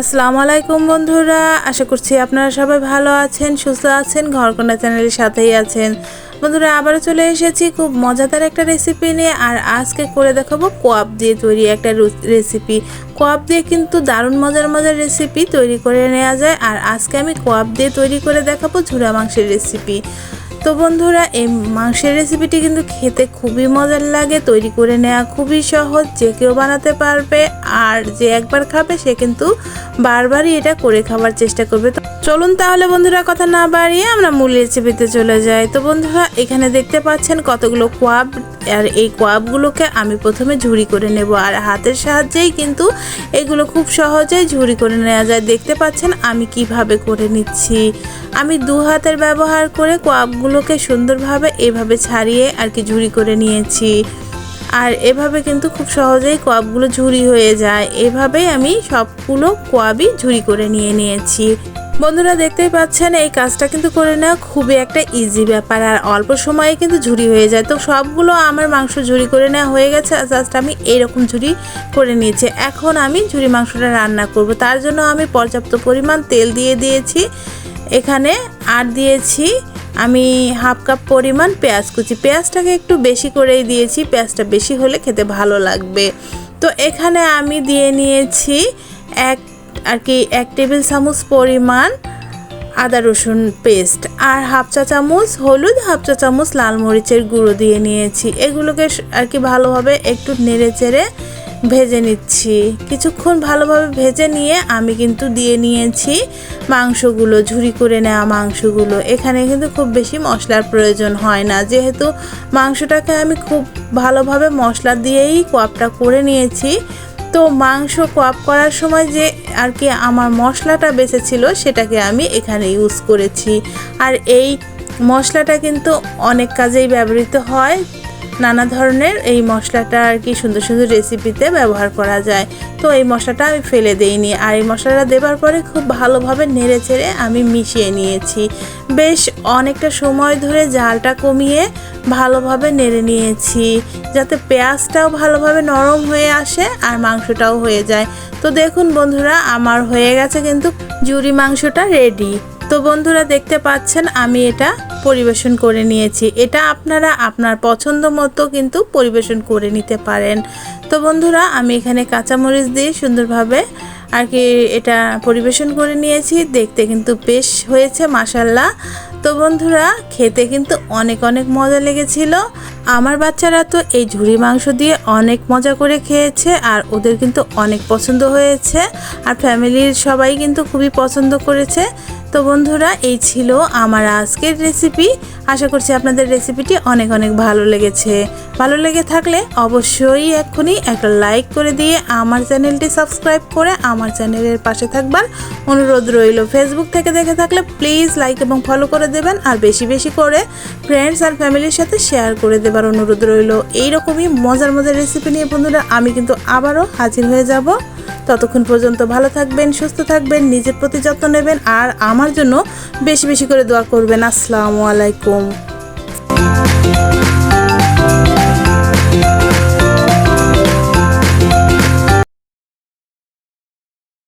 আসসালামু আলাইকুম বন্ধুরা, আশা করছি আপনারা সবাই ভালো আছেন, সুস্থ আছেন, ঘরকন্যা চ্যানেলের সাথেই আছেন। বন্ধুরা, আবারও চলে এসেছি খুব মজাদার একটা রেসিপি নিয়ে, আর আজকে করে দেখাবো কোয়াব দিয়ে তৈরি একটা রেসিপি কোয়াব দিয়ে কিন্তু দারুণ মজার মজার রেসিপি তৈরি করে নেওয়া যায়, আর আজকে আমি কোয়াব দিয়ে তৈরি করে দেখাবো ঝুরা মাংসের রেসিপি তো বন্ধুরা, এই মাংসের রেসিপিটি কিন্তু খেতে খুবই মজার লাগে, তৈরি করে নেওয়া খুবই সহজ, যে কেউ বানাতে পারবে আর যে একবার খাবে সে কিন্তু বারবারই এটা করে খাবার চেষ্টা করবে। তো চলুন তাহলে বন্ধুরা, কথা না বাড়িয়ে আমরা মূল রেসিপিতে চলে যাই। তো বন্ধুরা, এখানে দেখতে পাচ্ছেন কতগুলো কোয়াব, আর এই কোয়াবগুলোকে আমি প্রথমে ঝুড়ি করে নেব, আর হাতের সাহায্যেই কিন্তু এগুলো খুব সহজেই ঝুড়ি করে নেওয়া যায়। দেখতে পাচ্ছেন আমি কীভাবে করে নিচ্ছি। আমি দু হাতের ব্যবহার করে কোয়াবগুলোকে সুন্দরভাবে এভাবে ছাড়িয়ে আর কি ঝুড়ি করে নিয়েছি। আর এভাবে কিন্তু খুব সহজেই কোয়াবগুলো ঝুড়ি হয়ে যায়। এভাবেই আমি সবগুলো কোয়াবই ঝুড়ি করে নিয়ে নিয়েছি। বন্ধুরা দেখতেই পাচ্ছেন, এই কাজটা কিন্তু করে নেওয়া খুবই একটা ইজি ব্যাপার। আর অল্প সময়ে কিন্তু ঝুড়ি হয়ে যায়। তো সবগুলো আমার মাংস ঝুড়ি করে নেওয়া হয়ে গেছে। জাস্ট আমি এইরকম ঝুড়ি করে নিয়েছি। এখন আমি ঝুড়ি মাংসটা রান্না করব। তার জন্য আমি পর্যাপ্ত পরিমাণ তেল দিয়ে দিয়েছি। এখানে আর দিয়েছি আমি হাফ কাপ পরিমাণ পেঁয়াজ কুচি। পেঁয়াজটাকে একটু বেশি করেই দিয়েছি, পেঁয়াজটা বেশি হলে খেতে ভালো লাগবে। তো এখানে আমি দিয়ে নিয়েছি এক, আর কি, এক টেবিল চামচ পরিমাণ আদা রসুন পেস্ট আর হাফ চা চামচ হলুদ, হাফ চা চামচ লাল মরিচের গুঁড়ো দিয়ে নিয়েছি। এগুলোকে আর কি, ভালোভাবে একটু নেড়ে চেড়ে ভেজে নিচ্ছি। কিছুক্ষণ ভালোভাবে ভেজে নিয়ে আমি কিন্তু দিয়ে নিয়েছি মাংসগুলো, ঝুরি করে নেওয়া মাংসগুলো। এখানে কিন্তু খুব বেশি মশলার প্রয়োজন হয় না। যেহেতু মাংসটাকে আমি খুব ভালোভাবে মশলা দিয়েই কোয়াপটা করে নিয়েছি, তো মাংস কোয়াপ করার সময় যে আর কি আমার মশলাটা বেঁচেছিল সেটাকে আমি এখানে ইউজ করেছি। আর এই মশলাটা কিন্তু অনেক কাজেই ব্যবহৃত হয়। নানা ধরনের এই মশলাটা আর কি সুন্দর সুন্দর রেসিপিতে ব্যবহার করা যায়। তো এই মশলাটা আমি ফেলে দিইনি। আর এই মশলাটা দেবার পরে খুব ভালোভাবে নেড়ে চেড়ে আমি মিশিয়ে নিয়েছি। বেশ অনেকটা সময় ধরে জালটা কমিয়ে ভালোভাবে নেড়ে নিয়েছি, যাতে পেঁয়াজটাও ভালোভাবে নরম হয়ে আসে আর মাংসটাও হয়ে যায়। তো দেখুন বন্ধুরা, আমার হয়ে গেছে কিন্তু জুরি মাংসটা রেডি তো বন্ধুরা দেখতে পাচ্ছেন, আমি এটা পরিবেশন করে নিয়েছি। এটা আপনারা আপনার পছন্দ মতো কিন্তু পরিবেশন করে নিতে পারেন। তো বন্ধুরা, আমি এখানে কাঁচামরিচ দিয়ে সুন্দরভাবে আর কি এটা পরিবেশন করে নিয়েছি। দেখতে কিন্তু বেশ হয়েছে মাসাল্লাহ তো বন্ধুরা, খেতে কিন্তু অনেক অনেক মজা লেগেছিল। আমার বাচ্চারা তো এই ঝুড়ি মাংস দিয়ে অনেক মজা করে খেয়েছে আর ওদের কিন্তু অনেক পছন্দ হয়েছে। আর ফ্যামিলির সবাই কিন্তু খুবই পছন্দ করেছে। তো বন্ধুরা এই ছিল আমার আজকের রেসিপি আশা করছি আপনাদের রেসিপিটি অনেক অনেক ভালো লেগেছে। ভালো লেগে থাকলে অবশ্যই এক্ষুনি একটা লাইক করে দিয়ে আমার চ্যানেলটি সাবস্ক্রাইব করে আমার চ্যানেলের পাশে থাকবার অনুরোধ রইল। ফেসবুক থেকে দেখে থাকলে প্লিজ লাইক এবং ফলো করে দেবেন আর বেশি বেশি করে ফ্রেন্ডস আর ফ্যামিলির সাথে শেয়ার করে দেবার অনুরোধ রইল। এইরকমই মজার মজার রেসিপি নিয়ে বন্ধুরা আমি কিন্তু আবারও হাজির হয়ে যাব। ততক্ষণ পর্যন্ত ভালো থাকবেন, সুস্থ থাকবেন, নিজের প্রতি যত্ন নেবেন আর আমার জন্য বেশি বেশি করে দোয়া করবেন। আসসালামু আলাইকুম। 여러분